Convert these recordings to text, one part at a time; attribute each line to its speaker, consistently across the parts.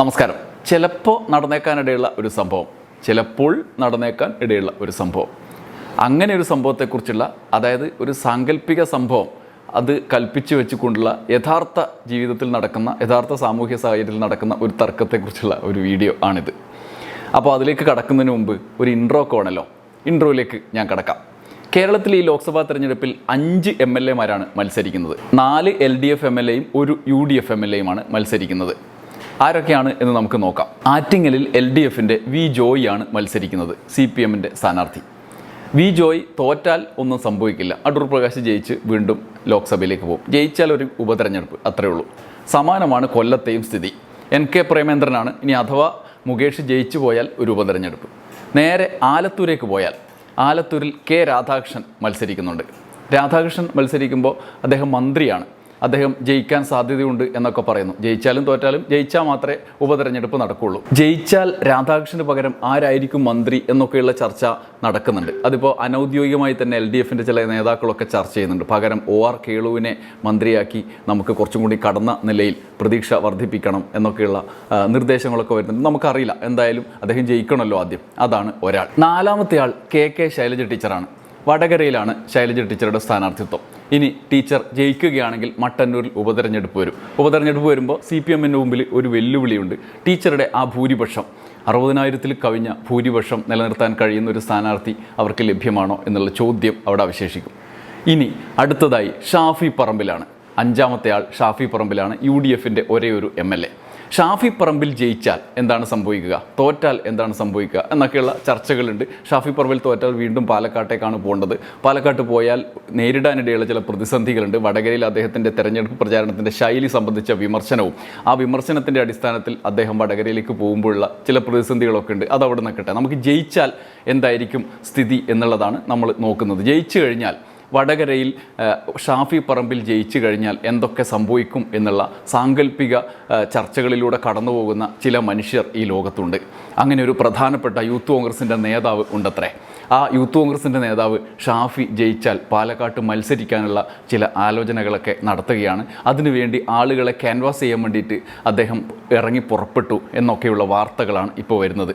Speaker 1: നമസ്കാരം. ചിലപ്പോൾ നടന്നേക്കാനിടയുള്ള ഒരു സംഭവം ചിലപ്പോൾ നടന്നേക്കാൻ ഇടയുള്ള ഒരു സംഭവം. അങ്ങനെ ഒരു സംഭവത്തെക്കുറിച്ചുള്ള അതായത് ഒരു സാങ്കല്പിക സംഭവം അത് കൽപ്പിച്ചു വെച്ചുകൊണ്ടുള്ള യഥാർത്ഥ ജീവിതത്തിൽ നടക്കുന്ന യഥാർത്ഥ സാമൂഹ്യ സാഹചര്യത്തിൽ നടക്കുന്ന ഒരു തർക്കത്തെക്കുറിച്ചുള്ള ഒരു വീഡിയോ ആണിത്. അപ്പോൾ അതിലേക്ക് കടക്കുന്നതിന് മുമ്പ് ഒരു ഇൻട്രോ കോണല്ലോ ഇൻട്രോയിലേക്ക് ഞാൻ കടക്കാം. കേരളത്തിൽ ഈ ലോക്സഭാ തെരഞ്ഞെടുപ്പിൽ അഞ്ച് എം എൽ എമാരാണ് മത്സരിക്കുന്നത്. നാല് L D F M L എയും ഒരു U D F M L എയുമാണ് മത്സരിക്കുന്നത്. ആരൊക്കെയാണ് എന്ന് നമുക്ക് നോക്കാം. ആറ്റിങ്ങലിൽ എൽ ഡി എഫിന്റെ വി ജോയി ആണ് മത്സരിക്കുന്നത്. സി പി എമ്മിന്റെ സ്ഥാനാർത്ഥി. വി ജോയ് തോറ്റാൽ ഒന്നും സംഭവിക്കില്ല. അടൂർ പ്രകാശ് ജയിച്ച് വീണ്ടും ലോക്സഭയിലേക്ക് പോകും. ജയിച്ചാൽ ഒരു ഉപതെരഞ്ഞെടുപ്പ് അത്രയേ ഉള്ളൂ. സമാനമാണ് കൊല്ലത്തെയും സ്ഥിതി. എൻ കെ പ്രേമേന്ദ്രനാണ്. ഇനി അഥവാ മുകേഷ് ജയിച്ചു പോയാൽ ഒരു ഉപതെരഞ്ഞെടുപ്പ്. നേരെ ആലത്തൂരേക്ക് പോയാൽ ആലത്തൂരിൽ കെ രാധാകൃഷ്ണൻ മത്സരിക്കുന്നുണ്ട്. രാധാകൃഷ്ണൻ മത്സരിക്കുമ്പോൾ അദ്ദേഹം മന്ത്രിയാണ്. അദ്ദേഹം ജയിക്കാൻ സാധ്യതയുണ്ട് എന്നൊക്കെ പറയുന്നു. ജയിച്ചാലും തോറ്റാലും ജയിച്ചാൽ മാത്രമേ ഉപതെരഞ്ഞെടുപ്പ് നടക്കുകയുള്ളൂ. ജയിച്ചാൽ രാധാകൃഷ്ണന് പകരം ആരായിരിക്കും മന്ത്രി എന്നൊക്കെയുള്ള ചർച്ച നടക്കുന്നുണ്ട്. അതിപ്പോൾ അനൗദ്യോഗികമായി തന്നെ എൽ ഡി എഫിന്റെ ചില നേതാക്കളൊക്കെ ചർച്ച ചെയ്യുന്നുണ്ട്. പകരം ഒ ആർ കേളുവിനെ മന്ത്രിയാക്കി നമുക്ക് കുറച്ചും കൂടി കടന്ന നിലയിൽ പ്രതീക്ഷ വർദ്ധിപ്പിക്കണം എന്നൊക്കെയുള്ള നിർദ്ദേശങ്ങളൊക്കെ വരുന്നുണ്ട്. നമുക്കറിയില്ല. എന്തായാലും അദ്ദേഹം ജയിക്കണമല്ലോ ആദ്യം. അതാണ് ഒരാൾ. നാലാമത്തെ ആൾ കെ കെ ശൈലജ ടീച്ചറാണ്. വടകരയിലാണ് ശൈലജ ടീച്ചറുടെ സ്ഥാനാർത്ഥിത്വം. ഇനി ടീച്ചർ ജയിക്കുകയാണെങ്കിൽ മട്ടന്നൂരിൽ ഉപതെരഞ്ഞെടുപ്പ് വരും. ഉപതെരഞ്ഞെടുപ്പ് വരുമ്പോൾ സി പി എമ്മിന്റെ മുമ്പിൽ ഒരു വെല്ലുവിളിയുണ്ട്. ടീച്ചറുടെ ആ ഭൂരിപക്ഷം അറുപതിനായിരത്തിൽ കവിഞ്ഞ ഭൂരിപക്ഷം നിലനിർത്താൻ കഴിയുന്ന ഒരു സ്ഥാനാർത്ഥി അവർക്ക് ലഭ്യമാണോ എന്നുള്ള ചോദ്യം അവിടെ അവശേഷിക്കും. ഇനി അടുത്തതായി ഷാഫി പറമ്പിലാണ്. അഞ്ചാമത്തെ ആൾ ഷാഫി പറമ്പിലാണ് യു ഡി എഫിന്റെ ഒരേ ഒരു M L A. Shafi Parambil ജയിച്ചാൽ എന്താണ് സംഭവിക്കുക? തോറ്റാൽ എന്താണ് സംഭവിക്കുക? എന്നൊക്കെയുള്ള ചർച്ചകളുണ്ട്. ഷാഫി പറമ്പിൽ തോറ്റാൽ വീണ്ടും പാലക്കാട്ടേക്കാണ് പോകേണ്ടത്. പാലക്കാട്ട് പോയാൽ നേരിടാനിടയുള്ള ചില പ്രതിസന്ധികളുണ്ട്. വടകരയിൽ അദ്ദേഹത്തിന്റെ തെരഞ്ഞെടുപ്പ് പ്രചാരണത്തിന്റെ ശൈലി സംബന്ധിച്ച വിമർശനവും ആ വിമർശനത്തിന്റെ അടിസ്ഥാനത്തിൽ അദ്ദേഹം വടകരയിലേക്ക് പോകുമ്പോഴുള്ള ചില പ്രതിസന്ധികളൊക്കെ ഉണ്ട്. അത് അവിടെ നിൽക്കട്ടെ നമുക്ക് ജയിച്ചാൽ എന്തായിരിക്കും സ്ഥിതി എന്നുള്ളതാണ് നമ്മൾ നോക്കുന്നത്. ജയിച്ചു കഴിഞ്ഞാൽ വടകരയിൽ ഷാഫി പറമ്പിൽ ജയിച്ചു കഴിഞ്ഞാൽ എന്തൊക്കെ സംഭവിക്കും എന്നുള്ള സാങ്കല്പിക ചർച്ചകളിലൂടെ കടന്നുപോകുന്ന ചില മനുഷ്യർ ഈ ലോകത്തുണ്ട്. അങ്ങനെ ഒരു പ്രധാനപ്പെട്ട യൂത്ത് കോൺഗ്രസിന്റെ നേതാവ് ഉണ്ടത്രേ. ആ യൂത്ത് കോൺഗ്രസിന്റെ നേതാവ് ഷാഫി ജയിച്ചാൽ പാലക്കാട്ട് മത്സരിക്കാനുള്ള ചില ആലോചനകളൊക്കെ നടത്തുകയാണ്. അതിനുവേണ്ടി ആളുകളെ ക്യാൻവാസ് ചെയ്യാൻ വേണ്ടിയിട്ട് അദ്ദേഹം ഇറങ്ങി പുറപ്പെട്ടു എന്നൊക്കെയുള്ള വാർത്തകളാണ് ഇപ്പോൾ വരുന്നത്.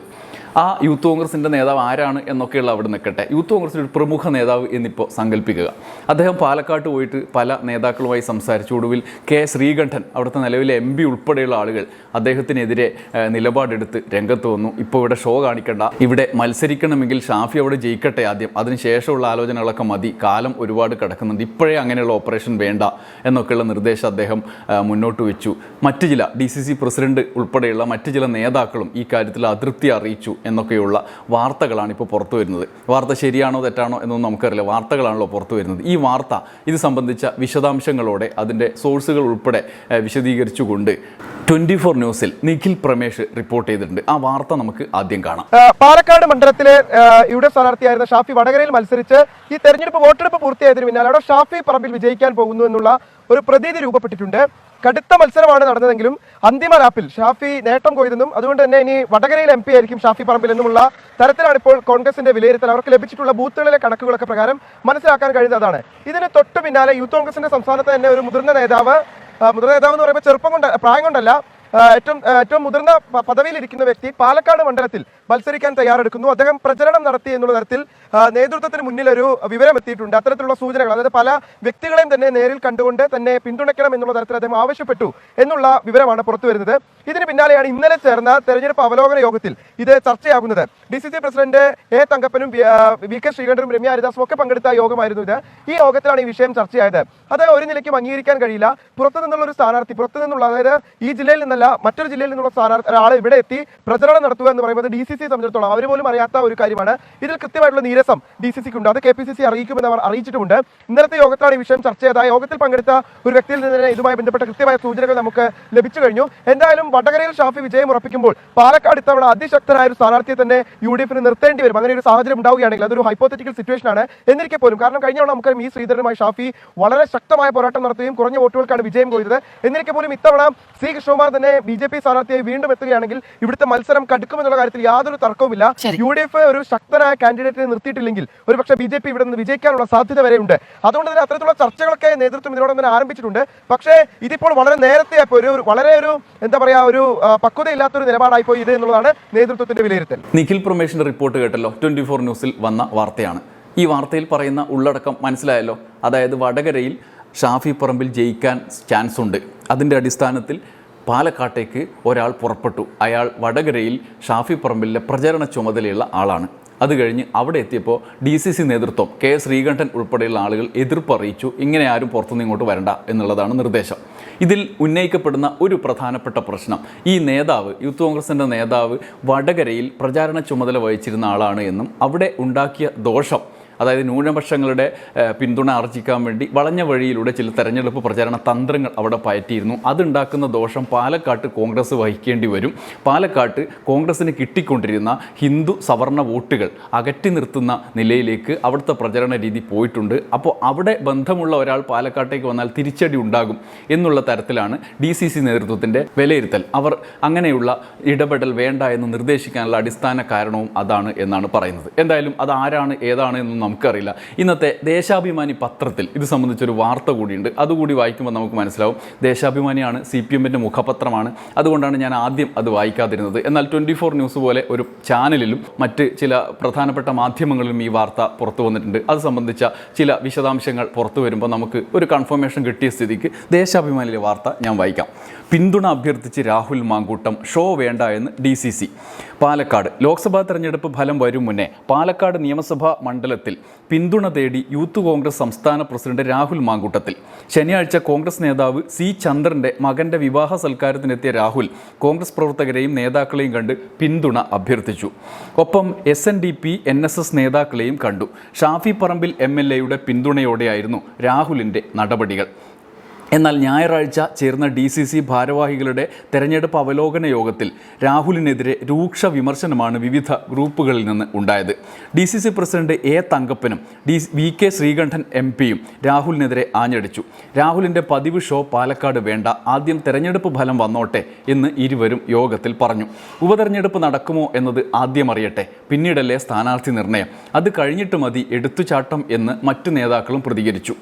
Speaker 1: ആ യൂത്ത് കോൺഗ്രസിന്റെ നേതാവ് ആരാണ് എന്നൊക്കെയുള്ള അവിടെ നിൽക്കട്ടെ. യൂത്ത് കോൺഗ്രസിന്റെ ഒരു പ്രമുഖ നേതാവ് എന്നിപ്പോൾ സങ്കല്പിക്കുക. അദ്ദേഹം പാലക്കാട്ട് പോയിട്ട് പല നേതാക്കളുമായി സംസാരിച്ചു. ഒടുവിൽ കെ ശ്രീകണ്ഠൻ അവിടുത്തെ നിലവിലെ എം പി ഉൾപ്പെടെയുള്ള ആളുകൾ അദ്ദേഹത്തിനെതിരെ നിലപാടെടുത്ത് രംഗത്ത് വന്നു. ഇപ്പോൾ ഇവിടെ ഷോ കാണിക്കണ്ട. ഇവിടെ മത്സരിക്കണമെങ്കിൽ ഷാഫി അവിടെ ജയിക്കട്ടെ ആദ്യം. അതിനുശേഷമുള്ള ആലോചനകളൊക്കെ മതി. കാലം ഒരുപാട് കിടക്കുന്നുണ്ട്. ഇപ്പോഴേ അങ്ങനെയുള്ള ഓപ്പറേഷൻ വേണ്ട എന്നൊക്കെയുള്ള നിർദ്ദേശം അദ്ദേഹം മുന്നോട്ട് വെച്ചു. മറ്റ് ചില ഡി സി സി പ്രസിഡന്റ് ഉൾപ്പെടെയുള്ള മറ്റ് ചില നേതാക്കളും ഈ കാര്യത്തിൽ അതൃപ്തി അറിയിച്ചു. എന്നൊക്കെയുള്ള വാർത്തകളാണ് ഇപ്പോൾ പുറത്തു വരുന്നത്. വാർത്ത ശരിയാണോ തെറ്റാണോ എന്നൊന്നും നമുക്കറിയില്ല. വാർത്തകളാണല്ലോ പുറത്തു വരുന്നത്. ഈ വാർത്ത ഇത് സംബന്ധിച്ച വിശദാംശങ്ങളോടെ അതിന്റെ സോഴ്സുകൾ ഉൾപ്പെടെ വിശദീകരിച്ചുകൊണ്ട് ട്വന്റി ഫോർ ന്യൂസിൽ നിഖിൽ പ്രമേഷ് റിപ്പോർട്ട് ചെയ്തിട്ടുണ്ട്. ആ വാർത്ത നമുക്ക് ആദ്യം കാണാം.
Speaker 2: പാലക്കാട് മണ്ഡലത്തിലെ യുടെ സ്ഥാനാർത്ഥിയായിരുന്ന ഷാഫി വടകരയിൽ മത്സരിച്ച് ഈ തെരഞ്ഞെടുപ്പ് വോട്ടെടുപ്പ് പൂർത്തിയായതിനു പിന്നാലെ അവിടെ ഷാഫി പറമ്പിൽ വിജയിക്കാൻ പോകുന്നു എന്നുള്ള ഒരു പ്രതീതി രൂപപ്പെട്ടിട്ടുണ്ട്. കടുത്ത മത്സരമാണ് നടന്നതെങ്കിലും അന്തിമ റാപ്പിൽ ഷാഫി നേട്ടം കൊയ്തെന്നും അതുകൊണ്ട് തന്നെ ഇനി വടകരയിൽ എം പി ആയിരിക്കും ഷാഫി പറമ്പിൽ എന്നുമുള്ള തരത്തിലാണ് ഇപ്പോൾ കോൺഗ്രസിന്റെ വിലയിരുത്തൽ. അവർക്ക് ലഭിച്ചിട്ടുള്ള ബൂത്തുകളിലെ കണക്കുകളൊക്കെ പ്രകാരം മനസ്സിലാക്കാൻ കഴിയുന്നതാണ്. ഇതിന് തൊട്ടു പിന്നാലെ യൂത്ത് കോൺഗ്രസിന്റെ സംസ്ഥാനത്തെ തന്നെ ഒരു മുതിർന്ന നേതാവ് മുതിർന്ന നേതാവ് എന്ന് പറയുമ്പോൾ ചെറുപ്പം കൊണ്ട് പ്രായം കൊണ്ടല്ല ഏറ്റവും ഏറ്റവും മുതിർന്ന പദവിയിലിരിക്കുന്ന വ്യക്തി പാലക്കാട് മണ്ഡലത്തിൽ മത്സരിക്കാൻ തയ്യാറെടുക്കുന്നു. അദ്ദേഹം പ്രചരണം നടത്തി എന്നുള്ള തരത്തിൽ നേതൃത്വത്തിന് മുന്നിൽ ഒരു വിവരം എത്തിയിട്ടുണ്ട് അത്തരത്തിലുള്ള സൂചനകൾ അതായത് പല വ്യക്തികളെയും തന്നെ നേരിൽ കണ്ടുകൊണ്ട് തന്നെ പിന്തുണയ്ക്കണം എന്നുള്ള തരത്തിൽ അദ്ദേഹം ആവശ്യപ്പെട്ടു എന്നുള്ള വിവരമാണ് പുറത്തു വരുന്നത്. ഇതിന് പിന്നാലെയാണ് ഇന്നലെ ചേർന്ന തെരഞ്ഞെടുപ്പ് അവലോകന യോഗത്തിൽ ഇത് ചർച്ചയാകുന്നത്. D C C president A തങ്കപ്പനും V K ശ്രീകണ്ഠനും രമ്യ ഹരിദാസും ഒക്കെ പങ്കെടുത്ത യോഗമായിരുന്നു ഇത്. ഈ യോഗത്തിലാണ് ഈ വിഷയം ചർച്ചയായത്. അത് ഒരു നിലയ്ക്കും അംഗീകരിക്കാൻ കഴിയില്ല. പുറത്തു നിന്നുള്ള ഒരു സ്ഥാനാർത്ഥി പുറത്തു നിന്നുള്ള അതായത് ഈ ജില്ലയിൽ നിന്നല്ല മറ്റൊരു ജില്ലയിൽ നിന്നുള്ള സ്ഥാനാർത്ഥി ഒരാൾ ഇവിടെ എത്തി പ്രചരണം നടത്തുക എന്ന് പറയുന്നത് ഡി സി സി സംബന്ധിച്ചിടത്തോളം അവർ പോലും അറിയാത്ത ഒരു കാര്യമാണ്. ഇതിൽ കൃത്യമായിട്ടുള്ള നീരസം ഡി സി സിക്ക് ഉണ്ട് അത് കെ പി സി സി അറിയിക്കുമെന്ന് അവർ അറിയിച്ചിട്ടുമുണ്ട്. ഇന്നലത്തെ യോഗത്തിലാണ് ഈ വിഷയം ചർച്ച ചെയ്ത യോഗത്തിൽ പങ്കെടുത്ത ഒരു വ്യക്തിയിൽ നിന്ന് ഇതുമായി ബന്ധപ്പെട്ട കൃത്യമായ സൂചനകൾ നമുക്ക് ലഭിച്ചു കഴിഞ്ഞു. എന്തായാലും വടകരയിൽ ഷാഫി വിജയം ഉറപ്പിക്കുമ്പോൾ പാലക്കാട് ഇത്തവണ അതിശക്തനായ ഒരു സ്ഥാനാർത്ഥിയെ തന്നെ യു ഡി എഫിന് നിർത്തേണ്ടി വരും. അങ്ങനെ ഒരു സാഹചര്യം ഉണ്ടാവുകയാണെങ്കിൽ അതൊരു ഹൈപ്പോത്തറ്റിക്കൽ സിറ്റുവേഷൻ ആണ്. എന്നിരിക്കെ പോലും കാരണം കഴിഞ്ഞ തവണ നമുക്ക് ഈ ശ്രീധരനുമായി ഷാഫി വളരെ ശക്തമായ പോരാട്ടം നടത്തുകയും കുറഞ്ഞ വോട്ടുകൾക്കാണ് വിജയം കൊയ്തത് എന്നിരിക്കെ പോലും ഇത്തവണ സി കൃഷ്ണകുമാർ തന്നെ ബി ജെ പി സ്ഥാനാർത്ഥിയായി വീണ്ടും എത്തുകയാണെങ്കിൽ ഇവിടുത്തെ മത്സരം കടുക്കുമെന്നുള്ള കാര്യത്തിൽ യാതൊരു തർക്കവുമില്ല.
Speaker 3: ശരി.
Speaker 2: യു ഡി എഫ് ഒരു ശക്തനായ കാൻഡിഡേറ്റിനെ നിർത്തിയിട്ടില്ലെങ്കിൽ ഒരു പക്ഷേ ബി ജെ പി ഇവിടെ നിന്ന് വിജയിക്കാനുള്ള സാധ്യത വരെയുണ്ട്. അതുകൊണ്ട് തന്നെ അത്തരത്തിലുള്ള ചർച്ചകളൊക്കെ നേതൃത്വം ഇതിനോടൊപ്പം തന്നെ ആരംഭിച്ചിട്ടുണ്ട്. പക്ഷേ ഇതിപ്പോൾ വളരെ നേരത്തെ. ഒരു വളരെ ഒരു എന്താ പറയുക ഒരു പക്വതയില്ലാത്തൊരു നിലപാടായി പോയി ഇത് എന്നുള്ളതാണ് നേതൃത്വത്തിന്റെ വിലയിരുത്തൽ.
Speaker 1: നിഖിൽ പ്രമേഷിന്റെ റിപ്പോർട്ട് കേട്ടല്ലോ. ട്വന്റി ഫോർ ന്യൂസിൽ വന്ന വാർത്തയാണ്. ഈ വാർത്തയിൽ പറയുന്ന ഉള്ളടക്കം മനസ്സിലായല്ലോ. അതായത് വടകരയിൽ ഷാഫി പറമ്പിൽ ജയിക്കാൻ ചാൻസ് ഉണ്ട് അതിന്റെ അടിസ്ഥാനത്തിൽ പാലക്കാട്ടേക്ക് ഒരാൾ പുറപ്പെട്ടു. അയാൾ വടകരയിൽ ഷാഫി പറമ്പിലെ പ്രചരണ ചുമതലയുള്ള ആളാണ്. അത് കഴിഞ്ഞ് അവിടെ എത്തിയപ്പോൾ ഡി സി സി നേതൃത്വം കെ ശ്രീകണ്ഠൻ ഉൾപ്പെടെയുള്ള ആളുകൾ എതിർപ്പ് അറിയിച്ചു. ഇങ്ങനെ ആരും പുറത്തുനിന്ന് ഇങ്ങോട്ട് വരണ്ട എന്നുള്ളതാണ് നിർദ്ദേശം. ഇതിൽ ഉന്നയിക്കപ്പെടുന്ന ഒരു പ്രധാനപ്പെട്ട പ്രശ്നം ഈ നേതാവ് യൂത്ത് കോൺഗ്രസിന്റെ നേതാവ് വടകരയിൽ പ്രചാരണ ചുമതല വഹിച്ചിരുന്ന ആളാണ് എന്നും അവിടെ ഉണ്ടാക്കിയ ദോഷം അതായത് ന്യൂനപക്ഷങ്ങളുടെ പിന്തുണ ആർജിക്കാൻ വേണ്ടി വളഞ്ഞ വഴിയിലൂടെ ചില തെരഞ്ഞെടുപ്പ് പ്രചാരണ തന്ത്രങ്ങൾ അവിടെ പയറ്റിയിരുന്നു. അതുണ്ടാക്കുന്ന ദോഷം പാലക്കാട്ട് കോൺഗ്രസ് വഹിക്കേണ്ടി വരും. പാലക്കാട്ട് കോൺഗ്രസിന് കിട്ടിക്കൊണ്ടിരുന്ന ഹിന്ദു സവർണ വോട്ടുകൾ അകറ്റി നിർത്തുന്ന നിലയിലേക്ക് അവിടുത്തെ പ്രചരണ രീതി പോയിട്ടുണ്ട്. അപ്പോൾ അവിടെ ബന്ധമുള്ള ഒരാൾ പാലക്കാട്ടേക്ക് വന്നാൽ തിരിച്ചടി ഉണ്ടാകും എന്നുള്ള തരത്തിലാണ് ഡി സി സി നേതൃത്വത്തിന്റെ വിലയിരുത്തൽ. അവർ അങ്ങനെയുള്ള ഇടപെടൽ വേണ്ട എന്ന് നിർദ്ദേശിക്കാനുള്ള അടിസ്ഥാന കാരണവും അതാണ് എന്നാണ് പറയുന്നത്. എന്തായാലും അത് ആരാണ് ഏതാണ് എന്നും നമുക്കറിയില്ല. ഇന്നത്തെ ദേശാഭിമാനി പത്രത്തിൽ ഇത് സംബന്ധിച്ചൊരു വാർത്ത കൂടിയുണ്ട്. അതുകൂടി വായിക്കുമ്പോൾ നമുക്ക് മനസ്സിലാവും. ദേശാഭിമാനിയാണ് സി പി എമ്മിന്റെ മുഖപത്രമാണ്. അതുകൊണ്ടാണ് ഞാൻ ആദ്യം അത് വായിക്കാതിരുന്നത്. എന്നാൽ ട്വന്റി ഫോർ ന്യൂസ് പോലെ ഒരു ചാനലിലും മറ്റ് ചില പ്രധാനപ്പെട്ട മാധ്യമങ്ങളിലും ഈ വാർത്ത പുറത്തു വന്നിട്ടുണ്ട്. അത് സംബന്ധിച്ച ചില വിശദാംശങ്ങൾ പുറത്തു വരുമ്പോൾ നമുക്ക് ഒരു കൺഫർമേഷൻ കിട്ടിയ സ്ഥിതിക്ക് ദേശാഭിമാനിയിലെ വാർത്ത ഞാൻ വായിക്കാം. പിന്തുണ അഭ്യർത്ഥിച്ച് രാഹുൽ മാങ്കൂട്ടം ഷോ വേണ്ട എന്ന് D C C. Palakkad. Lok Sabha തെരഞ്ഞെടുപ്പ് ഫലം വരും മുന്നേ പാലക്കാട് നിയമസഭാ മണ്ഡലത്തിൽ പിന്തുണ തേടി യൂത്ത് കോൺഗ്രസ് സംസ്ഥാന പ്രസിഡന്റ് രാഹുൽ മാങ്കൂട്ടത്തിൽ. ശനിയാഴ്ച കോൺഗ്രസ് നേതാവ് സി ചന്ദ്രന്റെ മകന്റെ വിവാഹ സൽക്കാരത്തിനെത്തിയ രാഹുൽ കോൺഗ്രസ് പ്രവർത്തകരെയും നേതാക്കളെയും കണ്ട് പിന്തുണ അഭ്യർത്ഥിച്ചു. ഒപ്പം S N D P N S S നേതാക്കളെയും കണ്ടു. ഷാഫി പറമ്പിൽ എം എൽ എയുടെ പിന്തുണയോടെയായിരുന്നു രാഹുലിന്റെ നടപടികൾ. എന്നാൽ ഞായറാഴ്ച ചേർന്ന ഡി സി സി ഭാരവാഹികളുടെ തെരഞ്ഞെടുപ്പ് അവലോകന യോഗത്തിൽ രാഹുലിനെതിരെ രൂക്ഷ വിമർശനമാണ് വിവിധ ഗ്രൂപ്പുകളിൽ നിന്ന് ഉണ്ടായത്. D C C president A തങ്കപ്പനും D V K Sreekandan M പിയും രാഹുലിനെതിരെ ആഞ്ഞടിച്ചു. രാഹുലിന്റെ പതിവ് ഷോ പാലക്കാട് വേണ്ട ആദ്യം തെരഞ്ഞെടുപ്പ് ഫലം വന്നോട്ടെ എന്ന് ഇരുവരും യോഗത്തിൽ പറഞ്ഞു. ഉപതെരഞ്ഞെടുപ്പ് നടക്കുമോ എന്നത് ആദ്യം അറിയട്ടെ പിന്നീടല്ലേ സ്ഥാനാർത്ഥി നിർണയം. അത് കഴിഞ്ഞിട്ട് മതി എടുത്തുചാട്ടം എന്ന് മറ്റു നേതാക്കളും പ്രതികരിച്ചു.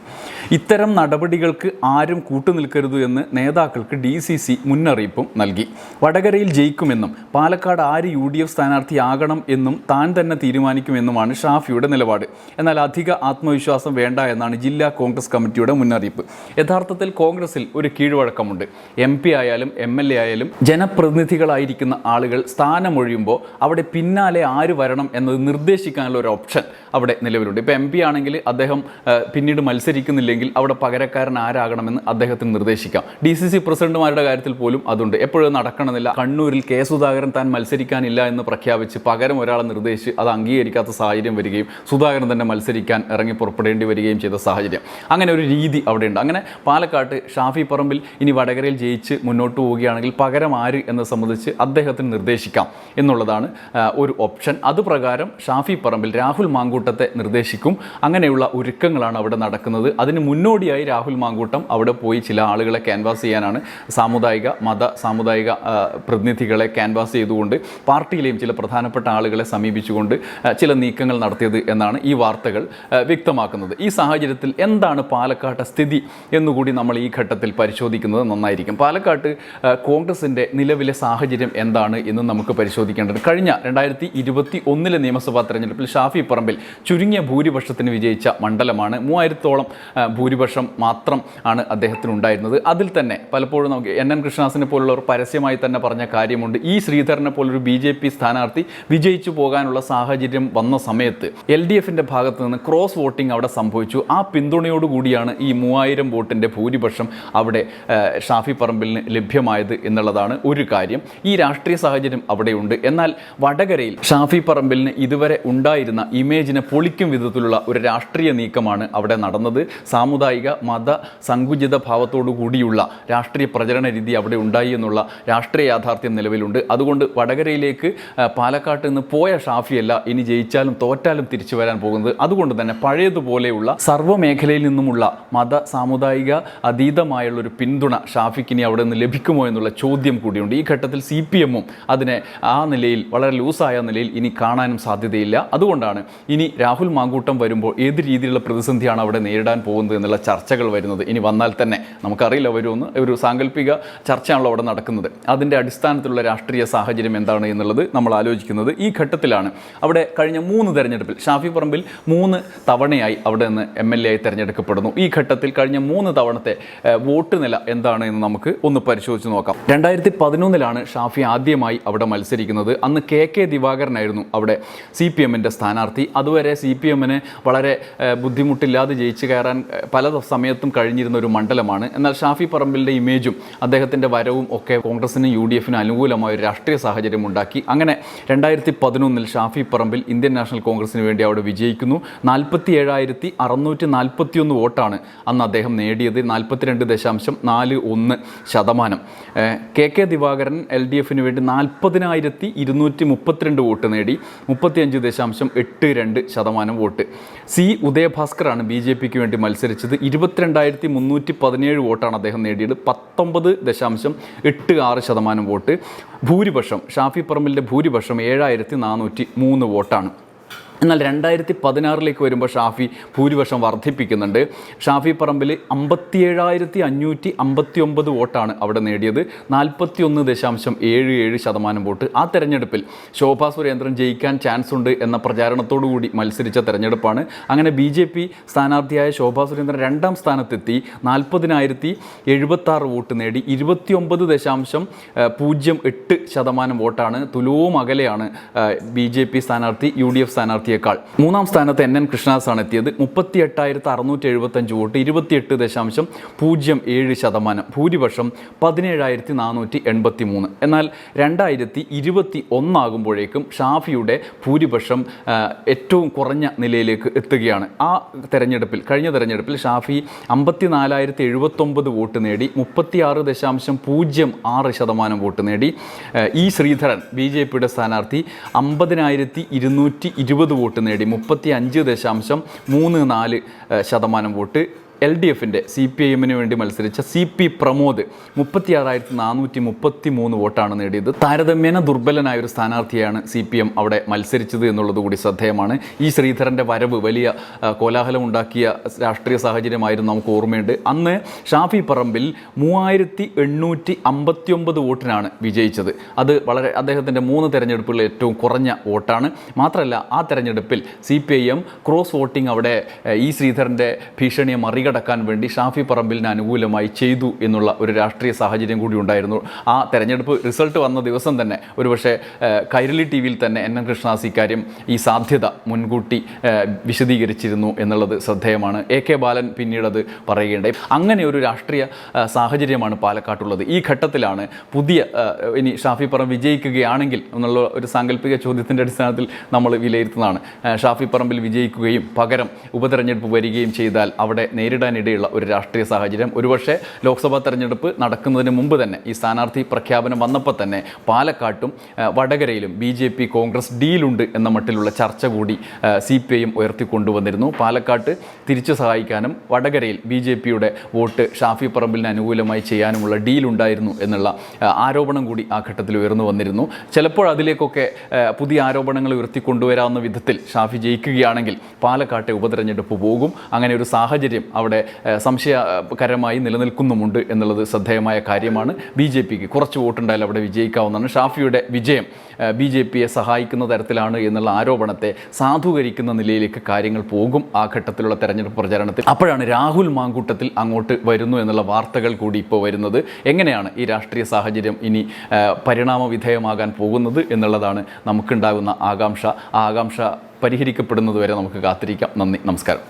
Speaker 1: ഇത്തരം നടപടികൾക്ക് ആരും കൂട്ടുനിൽക്കരുത് എന്ന് നേതാക്കൾക്ക് ഡി സി സി മുന്നറിയിപ്പും നൽകി. വടകരയിൽ ജയിക്കുമെന്നും പാലക്കാട് ആര് യു ഡി എഫ് സ്ഥാനാർത്ഥിയാകണം എന്നും താൻ തന്നെ തീരുമാനിക്കുമെന്നുമാണ് ഷാഫിയുടെ നിലപാട്. എന്നാൽ അധിക ആത്മവിശ്വാസം വേണ്ട എന്നാണ് ജില്ലാ കോൺഗ്രസ് കമ്മിറ്റിയുടെ മുന്നറിയിപ്പ്. യഥാർത്ഥത്തിൽ കോൺഗ്രസിൽ ഒരു കീഴ്വഴക്കമുണ്ട്. എം പി ആയാലും എം എൽ എ ആയാലും ജനപ്രതിനിധികളായിരിക്കുന്ന ആളുകൾ സ്ഥാനമൊഴിയുമ്പോൾ അവിടെ പിന്നാലെ ആര് വരണം എന്നത് നിർദ്ദേശിക്കാനുള്ള ഒരു ഓപ്ഷൻ അവിടെ നിലവിലുണ്ട്. ഇപ്പോൾ എം പി ആണെങ്കിൽ അദ്ദേഹം പിന്നീട് മത്സരിക്കുന്നില്ലെങ്കിൽ അവിടെ പകരക്കാരൻ ആരാകണമെന്ന് അദ്ദേഹത്തിന് നിർദ്ദേശിക്കാം. ഡി സി സി പ്രസിഡന്റുമാരുടെ കാര്യത്തിൽ പോലും അതുണ്ട്. എപ്പോഴും നടക്കണമെന്നില്ല. കണ്ണൂരിൽ കെ സുധാകരൻ താൻ മത്സരിക്കാനില്ല എന്ന് പ്രഖ്യാപിച്ച് പകരം ഒരാളെ നിർദ്ദേശിച്ച് അത് അംഗീകരിക്കാത്ത സാഹചര്യം വരികയും സുധാകരൻ തന്നെ മത്സരിക്കാൻ ഇറങ്ങി പുറപ്പെടേണ്ടി വരികയും ചെയ്ത സാഹചര്യം. അങ്ങനെ ഒരു രീതി അവിടെയുണ്ട്. അങ്ങനെ പാലക്കാട്ട് ഷാഫി പറമ്പിൽ ഇനി വടകരയിൽ ജയിച്ച് മുന്നോട്ട് പോവുകയാണെങ്കിൽ പകരം ആര് എന്നത് സംബന്ധിച്ച് അദ്ദേഹത്തിന് നിർദ്ദേശിക്കാം എന്നുള്ളതാണ് ഒരു ഓപ്ഷൻ അതുപ്രകാരം ഷാഫി പറമ്പിൽ രാഹുൽ മാങ്കൂട്ടത്തെ നിർദ്ദേശിക്കും. അങ്ങനെയുള്ള ഒരുക്കങ്ങളാണ് അവിടെ നടക്കുന്നത്. അതിന് മുന്നോടിയായി രാഹുൽ മാങ്കൂട്ടം അവിടെ പോയി ചില ആളുകളെ ക്യാൻവാസ് ചെയ്യാനാണ് സാമുദായിക മത സാമുദായിക പ്രതിനിധികളെ ക്യാൻവാസ് ചെയ്തുകൊണ്ട് പാർട്ടിയിലെയും ചില പ്രധാനപ്പെട്ട ആളുകളെ സമീപിച്ചുകൊണ്ട് ചില നീക്കങ്ങൾ നടത്തിയത് എന്നാണ് ഈ വാർത്തകൾ വ്യക്തമാക്കുന്നത്. ഈ സാഹചര്യത്തിൽ എന്താണ് പാലക്കാട്ടെ സ്ഥിതി എന്നുകൂടി നമ്മൾ ഈ ഘട്ടത്തിൽ പരിശോധിക്കുന്നത് നന്നായിരിക്കും. പാലക്കാട്ട് കോൺഗ്രസിന്റെ നിലവിലെ സാഹചര്യം എന്താണ് എന്ന് നമുക്ക് പരിശോധിക്കേണ്ടത് കഴിഞ്ഞ രണ്ടായിരത്തി ഇരുപത്തി ഒന്നിലെ നിയമസഭാ തെരഞ്ഞെടുപ്പിൽ ഷാഫി പറമ്പിൽ ചുരുങ്ങിയ ഭൂരിപക്ഷത്തിന് വിജയിച്ച മണ്ഡലമാണ്. മൂവായിരത്തോളം ഭൂരിപക്ഷം മാത്രം ആണ് അദ്ദേഹത്തിന് ഉണ്ടായിരുന്നത് അതിൽ തന്നെ പലപ്പോഴും നമുക്ക് എൻ എൻ കൃഷ്ണദാസിനെ പോലുള്ളവർ പരസ്യമായി തന്നെ പറഞ്ഞ കാര്യമുണ്ട്. ഈ ശ്രീധരനെ പോലൊരു ബി ജെ പി സ്ഥാനാർത്ഥി വിജയിച്ചു പോകാനുള്ള സാഹചര്യം വന്ന സമയത്ത് എൽ ഡി എഫിന്റെ ഭാഗത്ത് നിന്ന് ക്രോസ് വോട്ടിംഗ് അവിടെ സംഭവിച്ചു. ആ പിന്തുണയോടുകൂടിയാണ് ഈ മൂവായിരം വോട്ടിന്റെ ഭൂരിപക്ഷം അവിടെ ഷാഫി പറമ്പിലിന് ലഭ്യമായത് എന്നുള്ളതാണ് ഒരു കാര്യം. ഈ രാഷ്ട്രീയ സാഹചര്യം അവിടെയുണ്ട്. എന്നാൽ വടകരയിൽ ഷാഫി പറമ്പിലിന് ഇതുവരെ ഉണ്ടായിരുന്ന ഇമേജിനെ പൊളിക്കും വിധത്തിലുള്ള ഒരു രാഷ്ട്രീയ നീക്കമാണ് അവിടെ നടന്നത്. സാമുദായിക മത സങ്കുചിത വിനിത ഭാവത്തോടു കൂടിയുള്ള രാഷ്ട്രീയ പ്രചരണ രീതി അവിടെ ഉണ്ടായി എന്നുള്ള രാഷ്ട്രീയ യാഥാർത്ഥ്യം നിലവിലുണ്ട്. അതുകൊണ്ട് വടകരയിലേക്ക് പാലക്കാട്ട് നിന്ന് പോയ ഷാഫിയല്ല ഇനി ജയിച്ചാലും തോറ്റാലും തിരിച്ചു വരാൻ പോകുന്നത്. അതുകൊണ്ട് തന്നെ പഴയതുപോലെയുള്ള സർവമേഖലയിൽ നിന്നുമുള്ള മത സാമുദായിക അതീതമായുള്ള ഒരു പിന്തുണ ഷാഫിക്ക് ഇനി അവിടെ നിന്ന് ലഭിക്കുമോ എന്നുള്ള ചോദ്യം കൂടിയുണ്ട്. ഈ ഘട്ടത്തിൽ സി പി എമ്മും അതിനെ ആ നിലയിൽ വളരെ ലൂസായ നിലയിൽ ഇനി കാണാനും സാധ്യതയില്ല. അതുകൊണ്ടാണ് ഇനി രാഹുൽ മാങ്കൂട്ടം വരുമ്പോൾ ഏത് രീതിയിലുള്ള പ്രതിസന്ധിയാണ് അവിടെ നേരിടാൻ പോകുന്നത് എന്നുള്ള ചർച്ചകൾ വരുന്നത്. ഇനി വന്നാൽ തന്നെ. നമുക്കറിയില്ല വരുമെന്ന്. ഒരു സാങ്കല്പിക ചർച്ചയാണല്ലോ അവിടെ നടക്കുന്നത്. അതിന്റെ അടിസ്ഥാനത്തിലുള്ള രാഷ്ട്രീയ സാഹചര്യം എന്താണ് എന്നുള്ളത് നമ്മൾ ആലോചിക്കുന്നത് ഈ ഘട്ടത്തിലാണ്. അവിടെ കഴിഞ്ഞ മൂന്ന് തെരഞ്ഞെടുപ്പിൽ ഷാഫി പറമ്പിൽ മൂന്ന് തവണയായി അവിടെ നിന്ന് എം എൽ എ ആയി തെരഞ്ഞെടുക്കപ്പെടുന്നു. ഈ ഘട്ടത്തിൽ കഴിഞ്ഞ മൂന്ന് തവണത്തെ വോട്ട് നില എന്താണ് എന്ന് നമുക്ക് ഒന്ന് പരിശോധിച്ച് നോക്കാം. രണ്ടായിരത്തി പതിനൊന്നിലാണ് ഷാഫി ആദ്യമായി അവിടെ മത്സരിക്കുന്നത്. അന്ന് കെ കെ ദിവാകരനായിരുന്നു അവിടെ സി പി എമ്മിന്റെ സ്ഥാനാർത്ഥി. അതുവരെ സി പി എമ്മിന് വളരെ ബുദ്ധിമുട്ടില്ലാതെ ജയിച്ചു കയറാൻ പല സമയത്തും കഴിഞ്ഞിരുന്ന ഒരു മണ്ഡലമാണ്. എന്നാൽ ഷാഫി പറമ്പിലിന്റെ ഇമേജും അദ്ദേഹത്തിന്റെ വരവും ഒക്കെ കോൺഗ്രസിനും യു ഡി എഫിനും അനുകൂലമായ ഒരു രാഷ്ട്രീയ സാഹചര്യം ഉണ്ടാക്കി. അങ്ങനെ രണ്ടായിരത്തി പതിനൊന്നിൽ ഷാഫി പറമ്പിൽ ഇന്ത്യൻ നാഷണൽ കോൺഗ്രസിന് വേണ്ടി അവിടെ വിജയിക്കുന്നു. നാൽപ്പത്തി ഏഴായിരത്തി അറുന്നൂറ്റി നാൽപ്പത്തിയൊന്ന് വോട്ടാണ് അന്ന് അദ്ദേഹം നേടിയത്. നാൽപ്പത്തിരണ്ട് ദശാംശം നാല് ഒന്ന് ശതമാനം. K K Divakaran L D എഫിന് വേണ്ടി നാൽപ്പതിനായിരത്തി ഇരുന്നൂറ്റി മുപ്പത്തിരണ്ട് വോട്ട് നേടി. മുപ്പത്തിയഞ്ച് ദശാംശം എട്ട് രണ്ട് ശതമാനം വോട്ട്. സി. ഉദയഭാസ്കറാണ് ബി ജെ പിക്ക് വേണ്ടി മത്സരിച്ചത്. ഇരുപത്തിരണ്ടായിരത്തി മുന്നൂറ്റി പതിനേഴ് വോട്ടാണ് അദ്ദേഹം നേടിയത്. പത്തൊമ്പത് ദശാംശം എട്ട് ആറ് ശതമാനം വോട്ട്. ഭൂരിപക്ഷം ഷാഫി പറമ്പിലിന്റെ ഭൂരിപക്ഷം ഏഴായിരത്തി നാനൂറ്റി മൂന്ന് വോട്ടാണ്. എന്നാൽ രണ്ടായിരത്തി പതിനാറിലേക്ക് വരുമ്പോൾ ഷാഫി ഭൂരിപക്ഷം വർദ്ധിപ്പിക്കുന്നുണ്ട്. ഷാഫി പറമ്പിൽ അമ്പത്തിയേഴായിരത്തി അഞ്ഞൂറ്റി അമ്പത്തി ഒമ്പത് വോട്ടാണ് അവിടെ നേടിയത്. നാൽപ്പത്തി ഒന്ന് ദശാംശം ഏഴ് ഏഴ് ശതമാനം വോട്ട്. ആ തെരഞ്ഞെടുപ്പിൽ ശോഭാ സുരേന്ദ്രൻ ജയിക്കാൻ ചാൻസ് ഉണ്ട് എന്ന പ്രചാരണത്തോടുകൂടി മത്സരിച്ച തെരഞ്ഞെടുപ്പാണ്. അങ്ങനെ ബി ജെ പി സ്ഥാനാർത്ഥിയായ ശോഭാ സുരേന്ദ്രൻ രണ്ടാം സ്ഥാനത്തെത്തി. നാൽപ്പതിനായിരത്തി എഴുപത്താറ് വോട്ട് നേടി. ഇരുപത്തിയൊമ്പത് ദശാംശം പൂജ്യം എട്ട് ശതമാനം വോട്ടാണ്. തുലവും അകലെയാണ് ബി ജെ പി സ്ഥാനാർത്ഥി യു ഡി എഫ് സ്ഥാനാർത്ഥിയേക്കാൾ മൂന്നാം സ്ഥാനത്ത് എൻ എൻ കൃഷ്ണദാസാണ് എത്തിയത്. മുപ്പത്തി എട്ടായിരത്തി അറുന്നൂറ്റി എഴുപത്തഞ്ച് വോട്ട് ഇരുപത്തിയെട്ട് ദശാംശം പൂജ്യം ഏഴ് ശതമാനം. ഭൂരിപക്ഷം പതിനേഴായിരത്തി നാനൂറ്റി എൺപത്തി മൂന്ന് എന്നാൽ രണ്ടായിരത്തി ഇരുപത്തി ഒന്നാകുമ്പോഴേക്കും ഷാഫിയുടെ ഭൂരിപക്ഷം ഏറ്റവും കുറഞ്ഞ നിലയിലേക്ക് എത്തുകയാണ്. ആ തെരഞ്ഞെടുപ്പിൽ കഴിഞ്ഞ തെരഞ്ഞെടുപ്പിൽ ഷാഫി അമ്പത്തി നാലായിരത്തി എഴുപത്തൊമ്പത് വോട്ട് നേടി മുപ്പത്തിയാറ് ദശാംശം പൂജ്യം ആറ് ശതമാനം വോട്ട് നേടി. ഇ ശ്രീധരൻ ബി ജെ പിയുടെ സ്ഥാനാർത്ഥി അമ്പതിനായിരത്തി ഇരുന്നൂറ്റി ഇരുപത് വോട്ട് നേടി. മുപ്പത്തി അഞ്ച് ദശാംശം മൂന്ന് നാല് ശതമാനം വോട്ട് എൽ ഡി എഫിന്റെ സി പി ഐ എമ്മിന് വേണ്ടി മത്സരിച്ച സി പി പ്രമോദ് മുപ്പത്തിയാറായിരത്തി നാനൂറ്റി മുപ്പത്തി മൂന്ന് വോട്ടാണ് നേടിയത്. താരതമ്യേന ദുർബലനായ ഒരു സ്ഥാനാർത്ഥിയാണ് സി പി എം അവിടെ മത്സരിച്ചത് എന്നുള്ളത് കൂടി ശ്രദ്ധേയമാണ്. ഈ ശ്രീധരന്റെ വരവ് വലിയ കോലാഹലം ഉണ്ടാക്കിയ രാഷ്ട്രീയ സാഹചര്യമായിരുന്നു നമുക്ക് ഓർമ്മയുണ്ട്. അന്ന് ഷാഫി പറമ്പിൽ മൂവായിരത്തി എണ്ണൂറ്റി അമ്പത്തി ഒമ്പത് വോട്ടിനാണ് വിജയിച്ചത്. അത് വളരെ അദ്ദേഹത്തിന്റെ മൂന്ന് തെരഞ്ഞെടുപ്പുകളിൽ ഏറ്റവും കുറഞ്ഞ വോട്ടാണ്. മാത്രമല്ല ആ തെരഞ്ഞെടുപ്പിൽ C P I M cross voting അവിടെ ഈ ശ്രീധരന്റെ ഭീഷണിയെ മറികടക്കാൻ വേണ്ടി ഷാഫി പറമ്പിലിന് അനുകൂലമായി ചെയ്തു എന്നുള്ള ഒരു രാഷ്ട്രീയ സാഹചര്യം കൂടി ഉണ്ടായിരുന്നു. ആ തെരഞ്ഞെടുപ്പ് റിസൾട്ട് വന്ന ദിവസം തന്നെ ഒരുപക്ഷെ കൈരളി ടി വിയിൽ തന്നെ എൻ എൻ കൃഷ്ണദാസ് ഇക്കാര്യം ഈ സാധ്യത മുൻകൂട്ടി വിശദീകരിച്ചിരുന്നു എന്നുള്ളത് ശ്രദ്ധേയമാണ്. എ കെ ബാലൻ പിന്നീടത് പറയുകയുണ്ടായി. അങ്ങനെ ഒരു രാഷ്ട്രീയ സാഹചര്യമാണ് പാലക്കാട്ടുള്ളത്. ഈ ഘട്ടത്തിലാണ് പുതിയ ഇനി ഷാഫി പറമ്പ് വിജയിക്കുകയാണെങ്കിൽ എന്നുള്ള ഒരു സാങ്കല്പിക ചോദ്യത്തിന്റെ അടിസ്ഥാനത്തിൽ നമ്മൾ വിലയിരുത്തുന്നതാണ്. ഷാഫി പറമ്പിൽ വിജയിക്കുകയും പകരം ഉപതെരഞ്ഞെടുപ്പ് വരികയും ചെയ്താൽ അവിടെ നേരിടാനിടയുള്ള ഒരു രാഷ്ട്രീയ സാഹചര്യം. ഒരുപക്ഷെ ലോക്സഭാ തെരഞ്ഞെടുപ്പ് നടക്കുന്നതിന് മുമ്പ് തന്നെ ഈ സ്ഥാനാർത്ഥി പ്രഖ്യാപനം വന്നപ്പോൾ തന്നെ പാലക്കാട്ടും വടകരയിലും ബി ജെ പി കോൺഗ്രസ് ഡീലുണ്ട് എന്ന മട്ടിലുള്ള ചർച്ച കൂടി സി പി ഐയും ഉയർത്തിക്കൊണ്ടുവന്നിരുന്നു. പാലക്കാട്ട് തിരിച്ചു സഹായിക്കാനും വടകരയിൽ ബി ജെ പിയുടെ വോട്ട് ഷാഫി പറമ്പിലിന് അനുകൂലമായി ചെയ്യാനുമുള്ള ഡീലുണ്ടായിരുന്നു എന്നുള്ള ആരോപണം കൂടി ആ ഘട്ടത്തിൽ ഉയർന്നു വന്നിരുന്നു. ചിലപ്പോൾ അതിലേക്കൊക്കെ പുതിയ ആരോപണങ്ങൾ ഉയർത്തിക്കൊണ്ടുവരാവുന്ന വിധത്തിൽ ഷാഫി ജയിക്കുകയാണെങ്കിൽ പാലക്കാട്ടെ ഉപതെരഞ്ഞെടുപ്പ് പോകും. അങ്ങനെ ഒരു സാഹചര്യം അവിടെ ഏഹ്, സംശയകരമായി നിലനിൽക്കുന്നുമുണ്ട് എന്നുള്ളത് ശ്രദ്ധേയമായ കാര്യമാണ്. ബി ജെ പിക്ക് കുറച്ച് വോട്ടുണ്ടായാലും അവിടെ വിജയിക്കാവുന്നതാണ്. ഷാഫിയുടെ വിജയം ബി ജെ പിയെ സഹായിക്കുന്ന തരത്തിലാണ് എന്നുള്ള ആരോപണത്തെ സാധൂകരിക്കുന്ന നിലയിലേക്ക് കാര്യങ്ങൾ പോകും ആ ഘട്ടത്തിലുള്ള തെരഞ്ഞെടുപ്പ് പ്രചാരണത്തിൽ. അപ്പോഴാണ് രാഹുൽ മാങ്കൂട്ടത്തിൽ അങ്ങോട്ട് വരുന്നു എന്നുള്ള വാർത്തകൾ കൂടി ഇപ്പോൾ വരുന്നത്. എങ്ങനെയാണ് ഈ രാഷ്ട്രീയ സാഹചര്യം ഇനി പരിണാമ വിധേയമാകാൻ പോകുന്നത് എന്നുള്ളതാണ് നമുക്കുണ്ടാകുന്ന ആകാംക്ഷ. ആ ആകാംക്ഷ പരിഹരിക്കപ്പെടുന്നത് വരെ നമുക്ക് കാത്തിരിക്കാം. നന്ദി. നമസ്കാരം.